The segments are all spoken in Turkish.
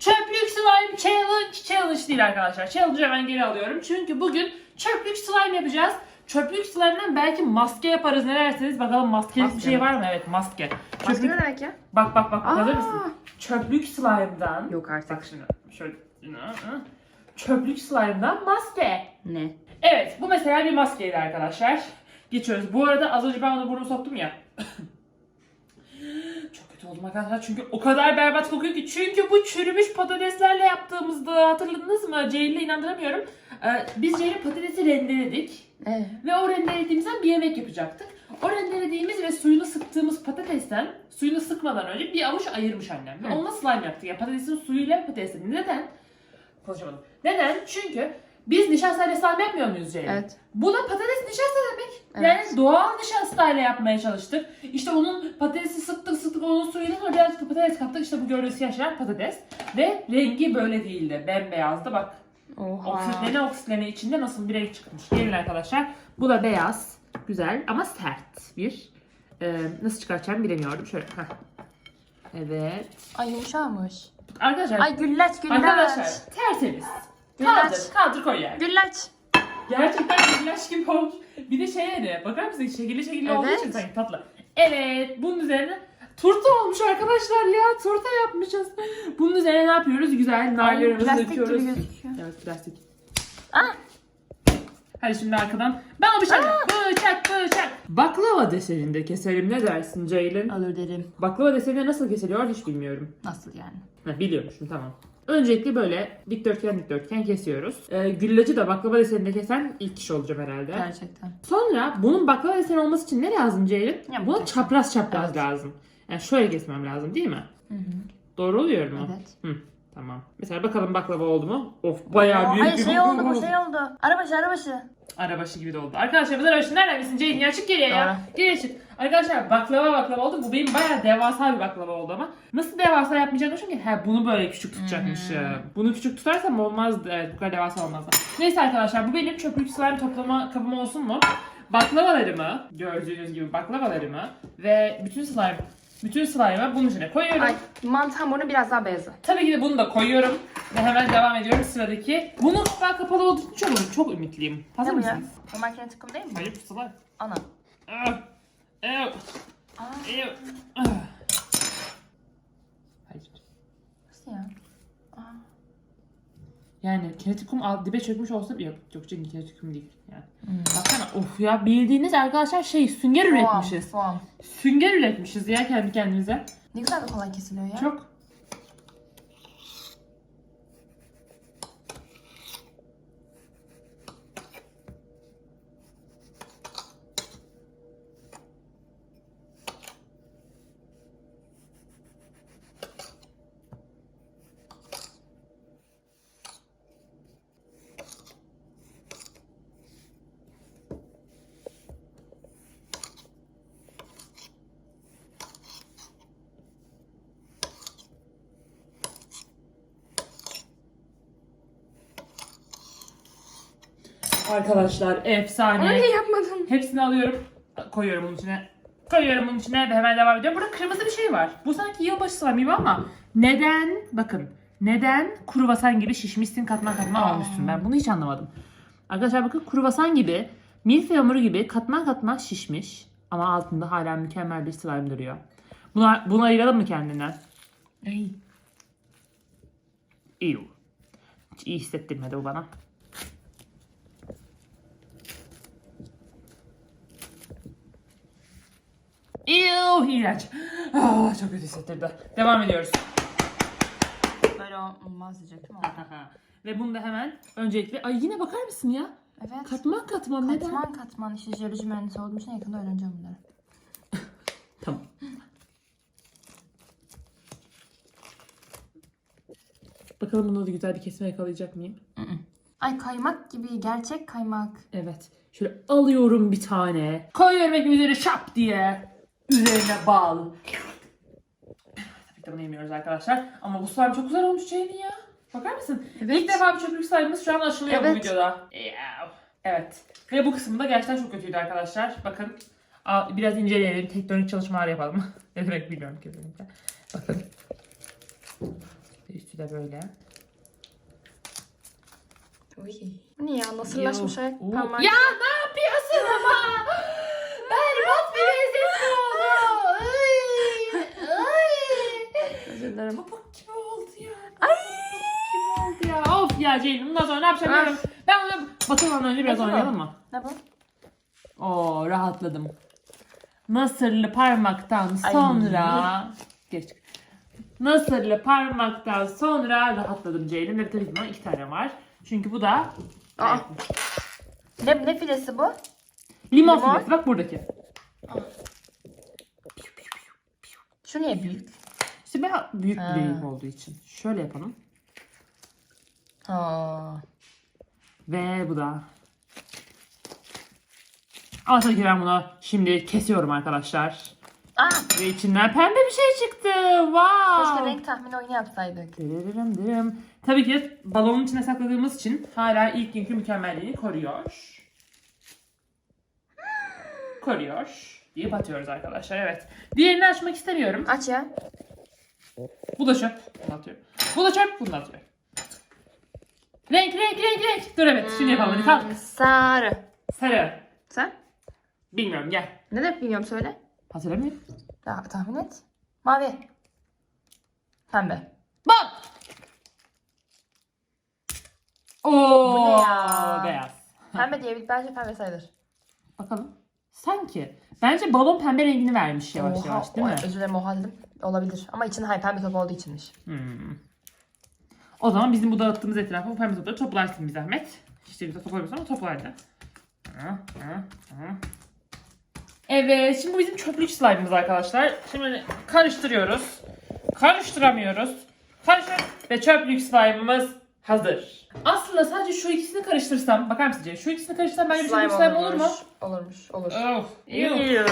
çöplük slime challenge challenge değil arkadaşlar. Challenge'ı hemen geri alıyorum. Çünkü bugün çöplük slime yapacağız. Çöplük slime'dan belki maske yaparız ne dersiniz? Bakalım maskelik bir Maske şey mi? var mı? Evet maske. Maske ne demek ya? Bak bak bak hazır mısın? Çöplük slime'dan. Yok artık. Bak şimdi şöyle. Çöplük slime'dan maske. Ne? Evet bu mesela bir maskeydi arkadaşlar. Geçiyoruz. Bu arada az önce ben onu burnumu soktum ya. Oldum arkadaşlar çünkü o kadar berbat kokuyor ki. Çünkü bu çürümüş patateslerle yaptığımızda hatırladınız mı? Ceylin'e inandıramıyorum. Ee, biz Ceylin patatesi rendeledik. Ee, Ve o rendelediğimizden bir yemek yapacaktık. O rendelediğimiz ve suyunu sıktığımız patatesten suyunu sıkmadan önce bir avuç ayırmış annem. Ve onunla slime yaptık. Ya patatesin suyuyla patatesin. Neden? Konuşamadım. Neden? Çünkü biz nişastayla slime yapmıyor muyuz Ceylin? evet. Bu da patates nişasta demek. Evet. Yani doğal nişastayla yapmaya çalıştık. İşte onun patatesi sıktık sıktık onun suyuyla sonra birazcık patates kattık. İşte bu gördüğünüz şeyler patates. Ve rengi böyle değildi. Bembeyazdı. Bak Oha. oksitlene oksitlene içinde nasıl bir renk çıkmış. Gelin arkadaşlar. Bu da beyaz. Güzel ama sert bir. Ee, nasıl çıkartacağımı bilemiyorum. Şöyle. heh. Evet. Ay yumuşamış. Arkadaşlar. Ay güllaç güllaç. arkadaşlar tertemiz. Güllaç. Kaldır. Kaldır koy yani. Güllaç. Gerçekten güllaç gibi olmuş. Bir de şey yani bakar mısın şekilli şekilli olduğu Evet. için sanki tatlı. Evet bunun üzerine turta olmuş arkadaşlar ya. Turta yapmışız. Bunun üzerine ne yapıyoruz? Güzel narlarımızı plastik gibi döküyoruz. gözüküyor. Evet plastik. Aa. Hadi şimdi arkadan ben o bıçak bıçak bıçak. Baklava deseninde keselim ne dersin Ceylin? Alır derim. Baklava deseninde nasıl kesiliyor hiç bilmiyorum. Nasıl yani? Ha, biliyormuşum tamam. Öncelikle böyle dikdörtgen dikdörtgen kesiyoruz. Ee, güllacı da baklava deseninde kesen ilk kişi olacağım herhalde. Gerçekten. Sonra bunun baklava deseni olması için ne lazım Ceylin? Ya, Buna bu- çapraz çapraz Evet. lazım. Yani şöyle kesmem lazım değil mi? Hı hı. Doğru oluyor mu? Evet. Hı, tamam. Mesela bakalım baklava oldu mu? Of bayağı büyük Hayır bir şey baklava oldu bu şey oldu. Arabaşı arabaşı. Arabaşı gibi de oldu. Arkadaşlar biz arabaşı nereden bilsin Ceylin ya çık geriye ya. Geriye çık. Arkadaşlar baklava baklava oldu. Bu benim bayağı devasa bir baklava oldu ama. Nasıl devasa yapmayacakmışım ki? He bunu böyle küçük tutacakmışım. Bunu küçük tutarsam olmazdı. Evet bu kadar devasa olmazdı. Neyse arkadaşlar bu benim çöplük slime toplama kabım olsun mu? Baklavalarımı gördüğünüz gibi baklavalarımı ve bütün slime bütün slime'ı bunun içine koyuyorum. Ay mantı hamurunu biraz daha beyazı. Tabii ki de bunu da koyuyorum. Ve hemen devam ediyorum sıradaki. Bunun kapağı kapalı olduğu için çok, çok ümitliyim. Hazır Ne bu ya? mısınız? Bu makine tıkım değil mi? Hayır slime. Ana. Ah, ev, Aa, ev, ah. Hayır. nasıl ya? Aa. Yani kinetikum alt dibe çökmüş olsa yok yok çünkü kinetikum değil yani. Hmm. Baksana of ya bildiğiniz arkadaşlar şey sünger üretmişiz. Soğan. Sünger üretmişiz ya kendi kendimize. Ne güzel de kolay kesiliyor ya. Çok. Arkadaşlar efsane. Onu niye yapmadın? Hepsini alıyorum. Koyuyorum bunun içine. Koyuyorum bunun içine ve hemen devam ediyorum. Burada kırmızı bir şey var. Bu sanki yılbaşı slime gibi ama neden bakın neden kruvasan gibi şişmişsin katman katman olmuşsun ben bunu hiç anlamadım. Arkadaşlar bakın kruvasan gibi milföy hamuru gibi katman katman şişmiş ama altında hala mükemmel bir slime duruyor. Bunu, bunu ayıralım mı kendinden? Ay. Ew. Hiç iyi hissettirmedi o bana. Ew, iğrenç. Ah, çok kötü hissettirdi. Devam ediyoruz. Böyle olmaz diyecektim ama. Ve bunu da hemen öncelikle... Ay yine bakar mısın ya? Evet. Katman katman neden? Katman katman işte jeoloji mühendisi olduğum için yakında öğreneceğim bunları. Tamam. Bakalım bunu da güzel bir kesme yakalayacak mıyım? Ay kaymak gibi gerçek kaymak. Evet. Şöyle alıyorum bir tane. Koyuyorum ekmeğin üzerine şap diye. Üzerine bal. Tabii ki bunu yemiyoruz arkadaşlar. Ama bu slime çok güzel olmuş Ceylin ya. Bakar mısın? Evet. İlk defa bir çöplük slime'ımız şu an aşılıyor bu Evet. videoda. Ew. Evet. Ve bu kısmı da gerçekten çok kötüydü arkadaşlar. Bakın. Biraz inceleyelim. Tektonik çalışmalar yapalım. ne demek bilmiyorum kesinlikle. Bakın. İçi de böyle. Uy. Bu ne ya? Nasırlaşmış ayak Oo. parmak. Ya ne yapıyorsun ama? Berbat bir lezzet oldu. Ay, ay. Özür dilerim. Pamuk gibi oldu ya. Ay. Pamuk gibi oldu ya. Of ya Ceylin bundan sonra ne yapacağım Ah. bilmiyorum. Ben bunu batırmadan önce biraz Batırma. oynayalım mı? Ne bu? Oo rahatladım. Nasırlı parmaktan Ay. sonra geç. Nasırlı parmaktan sonra rahatladım Ceylin ve tabii ki bundan iki tane var. Çünkü bu da Aa. Ne, ne filesi bu? limon Limon. filesi. Bak buradaki. Şu niye büyük? İşte ben büyük bir delik olduğu için. Şöyle yapalım. Ha. Ve bu da. Ama tabii ki ben bunu şimdi kesiyorum arkadaşlar. Aa. Ve içinden pembe bir şey çıktı. Wow. Keşke renk tahmini oyunu yapsaydık. Dırırırım dırım. Tabii ki balonun içine sakladığımız için hala ilk günkü mükemmelliğini koruyor. Koruyor. diye batıyoruz arkadaşlar evet. Diğerini açmak istemiyorum. Aç ya. Bu da çöp. Bunu atıyorum. Bu da çöp. Bunu da atıyorum. Renk renk renk renk. Dur evet şimdi yapalım hadi kalk. Hmm, Sarı. Sarı. Sen? Bilmiyorum gel. Ne demek bilmiyorum söyle. Hatırlamıyorum. Ya, tahmin et. Mavi. Pembe. Bak. Oo, Bu ne ya? beyaz. Pembe diye bence pembe sayılır. Bakalım. Sanki. Bence balon pembe rengini vermiş yavaş Oha, yavaş değil mi? Özür dilerim oha dedim. Olabilir. Ama içinde hayır pembe top olduğu içinmiş. Hmm. O zaman bizim bu dağıttığımız etrafı bu pembe topları toplarsın bir zahmet. İşte bir de toplamıyorsun ama toplardı. Evet, şimdi bu bizim çöplük slime'ımız arkadaşlar. Şimdi karıştırıyoruz. Karıştıramıyoruz. Karıştır. Ve çöplük slime'ımız hazır. Aslında sadece şu ikisini karıştırsam, bakar mısın Cem? Şu ikisini karıştırsam bence bir çöplük slime olur mu? Olurmuş. Olur. Of, yuh.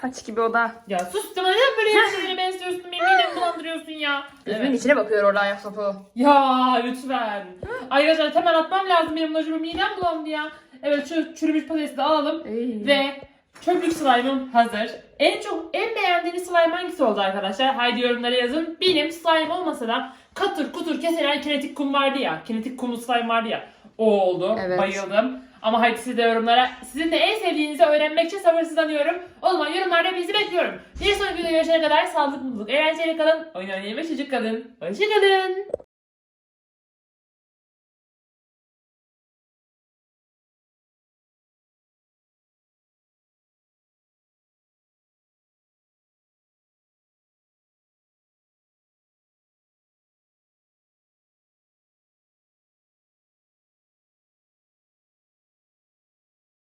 Saç gibi o da. Ya sus tamam neden böyle yerlere benziyorsun? Benim midemi bulandırıyorsun ya. Gözümün içine bakıyor orada ayak topu. Ya lütfen. Arkadaşlar hemen atmam lazım benim acaba midem bulandı ya. Evet şu çürümüş patatesi de alalım. Ve çöplük slime'ım hazır. En çok en beğendiğiniz slime hangisi oldu arkadaşlar? Haydi yorumlara yazın. Benim slime olmasa da katır kutur kesilen kinetik kum vardı ya. Kinetik kumlu slime vardı ya. O oldu. Evet. Bayıldım. Ama haydi siz de yorumlara sizin de en sevdiğinizi öğrenmek için sabırsızlanıyorum. O zaman yorumlarda bizi bekliyorum. Bir sonraki videoda görüşene kadar sağlıklı, mutluluk, eğlenceli kalın. Oyun oynayın ve çocuk kalın. Hoşçakalın.